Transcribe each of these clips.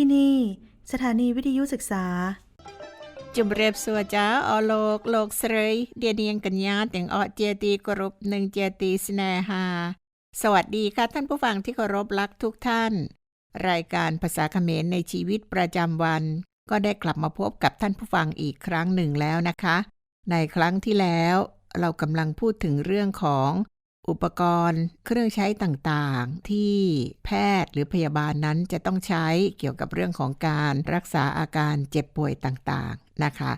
ที่นี่ สถานีวิทยุศึกษาจุมเรียบสัวจ้าอโลกโลกเสยเดียเนียงกัญญาแต่งอเจตีกรุบหนึ่งเจตีสเนหา สวัสดีค่ะท่านผู้ฟังที่เคารพรักทุกท่าน รายการภาษาเขมรในชีวิตประจำวัน ก็ได้กลับมาพบกับท่านผู้ฟังอีกครั้งหนึ่งแล้วนะคะ ในครั้งที่แล้ว เรากำลังพูดถึงเรื่องของ อุปกรณ์เครื่องใช้ต่างๆ ที่แพทย์หรือพยาบาลนั้นจะต้องใช้เกี่ยวกับเรื่องของการรักษาอาการเจ็บป่วยต่างๆนะคะ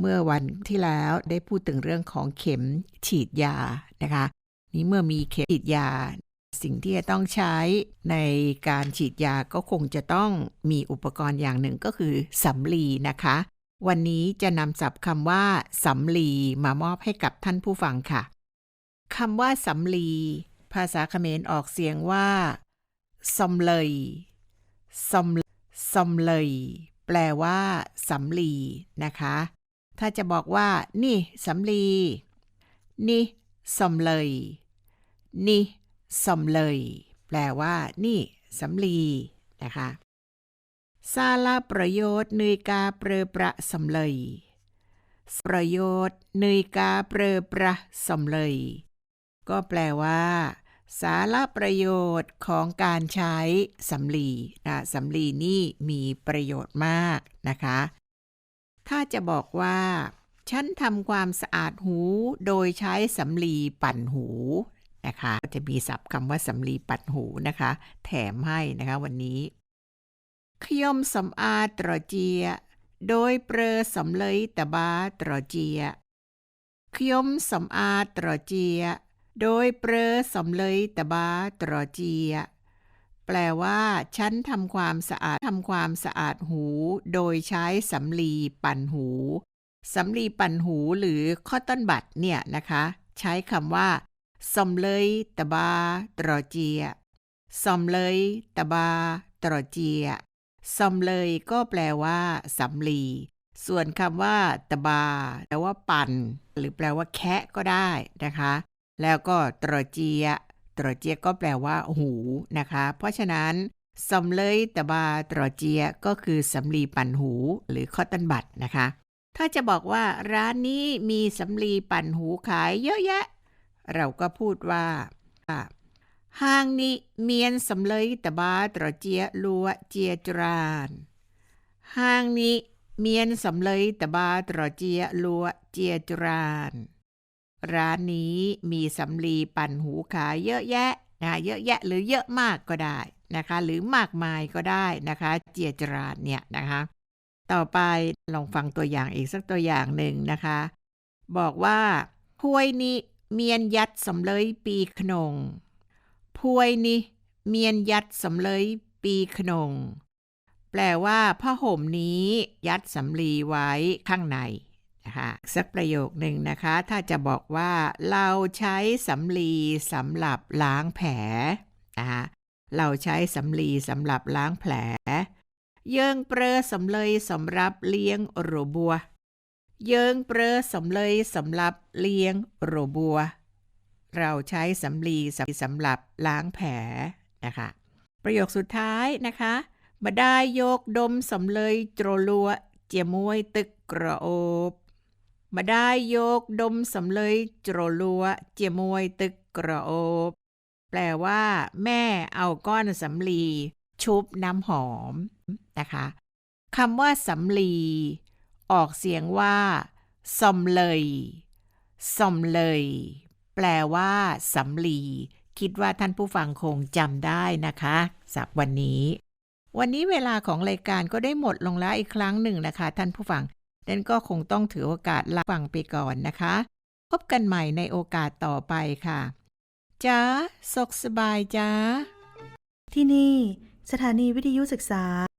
เมื่อวันที่แล้วได้พูดถึงเรื่องของเข็มฉีดยานะคะนี้เมื่อมีเข็มฉีดยา สิ่งที่จะต้องใช้ในการฉีดยาก็คงจะต้องมีอุปกรณ์อย่างหนึ่งก็คือสำลีนะคะ วันนี้จะนำศัพท์คำว่าสำลีมามอบให้กับท่านผู้ฟังค่ะ คำว่าสำลี ภาษาเขมรออกเสียงว่าซอมเลยซอมซอมเลย แปลว่าสำลีนะคะ ถ้าจะบอกว่า นี่สำลี นี่ซอมเลย นี่ซอมเลย แปลว่า นี่สำลีนะคะซาลาประโยชน์ในยกาเปรอประสำเลย ประโยชน์ในยกาเปรอประสำเลย ก็แปลว่า สาระประโยชน์ของการใช้สำลีนะสำลีนี่มีประโยชน์มากนะคะ ถ้าจะบอกว่า ฉันทำความสะอาดหูโดยใช้สำลีปั่นหูนะคะจะมีศัพท์คำว่าสำลีปั่นหูนะคะ แถมให้นะคะวันนี้ขยมสำอาตรอเจีย โดยเปรอสำเลยตะบาตรอเจียขยมสำอาตรอเจีย โดยเปรอสำเลยตะบาตรอเจีย แปลว่าฉันทำความสะอาดทำความสะอาดหู โดยใช้สำลีปั่นหูสำลีปั่นหูหรือข้อต้นบัตเนี่ยนะคะ ใช้คำว่าสมเลยตะบาตรอเจียสมเลยตะบาตรอเจียสมเลยก็แปลว่าสำลีส่วนคำว่าตะบาแปลว่าปั่น หรือแปลว่าแคะก็ได้นะคะ แล้วก็ตรเจียตรเจียก็แปลว่า หูนะคะ เพราะฉะนั้นสำเลยตะบาตรเจียก็คือสำลีปั่นหู หรือข้อต้นบัตนะคะ ถ้าจะบอกว่าร้านนี้มีสำลีปั่นหูขายเยอะแยะ เราก็พูดว่าห้างนี้เมียนสำเลยตะบาตรเจียลัวเจียจรานห้างนี้เมียนสำเลยตะบาตรเจียลัวเจียจราน ร้านนี้มีสำลีปั่นหูขายเยอะแยะนะเยอะแยะหรือเยอะมากก็ได้นะคะ หรือมากมายก็ได้นะคะ เจียจรานเนี่ยนะคะ ต่อไปลองฟังตัวอย่างอีกสักตัวอย่างหนึ่งนะคะ บอกว่าพวยนี้เมียนยัดสำเลยปีขนงพวยนี้เมียนยัดสำเลยปีขนงแปลว่าผ้าห่มนี้ยัดสำลีไว้ข้างใน นะคะสักประโยคหนึ่งนะคะ ถ้าจะบอกว่าเราใช้สำลีสำหรับล้างแผลนะคะเราใช้สำลีสำหรับล้างแผล เยิงเปรอสำเลยสำหรับเลี้ยงโรบัว เยิงเปรอสำเลยสำหรับเลี้ยงโรบัว เราใช้สำลีสำหรับล้างแผลนะคะ ประโยคสุดท้ายนะคะมาได้โยกดมสำเลยโจรลัวเจียมวยตึกกระโอบ มาได้โยกดมสำเลยโจรลัวเจียมวยตึกกระโอบแปลว่า แม่เอาก้อนสำลี ชุบน้ำหอมนะคะคำว่าสำลี ออกเสียงว่าสมเลยสมเลย แปลว่าสำลี คิดว่าท่านผู้ฟังคงจำได้นะคะสับวันนี้ วันนี้เวลาของรายการก็ได้หมดลงแล้วอีกครั้งหนึ่งนะคะ ท่านผู้ฟัง ดันก็คงต้องถือโอกาสลาฟังไปก่อนนะคะ พบกันใหม่ในโอกาสต่อไปค่ะจ้าสกสบายจ้าที่นี่ สถานีวิทยุศึกษา